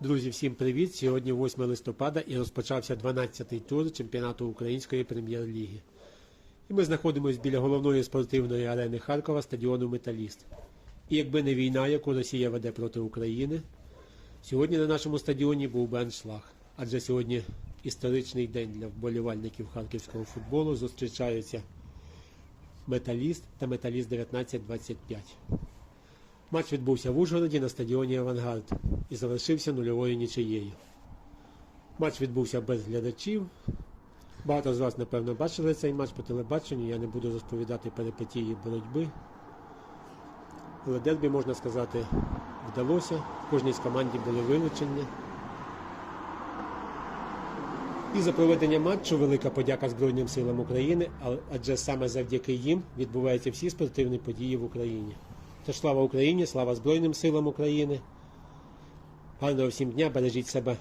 Друзі, всім привіт! Сьогодні 8 листопада і розпочався 12-й тур чемпіонату Української прем'єр-ліги. І ми знаходимося біля головної спортивної арени Харкова стадіону Металіст. І якби не війна, яку Росія веде проти України, сьогодні на нашому стадіоні був би аншлаг. Адже сьогодні історичний день для вболівальників харківського футболу зустрічаються Металіст та Металіст 1925. Матч відбувся в Ужгороді на стадіоні Авангард і завершився нульовою нічиєю. Матч відбувся без глядачів. Багато з вас, напевно, бачили цей матч по телебаченню. Я не буду розповідати перипетії боротьби. Але дербі, можна сказати, вдалося. В кожній з команді були вилучення. І за проведення матчу велика подяка Збройним силам України, адже саме завдяки їм відбуваються всі спортивні події в Україні. Тож слава Україні, слава Збройним силам України. Гарного всім дня, бережіть себе.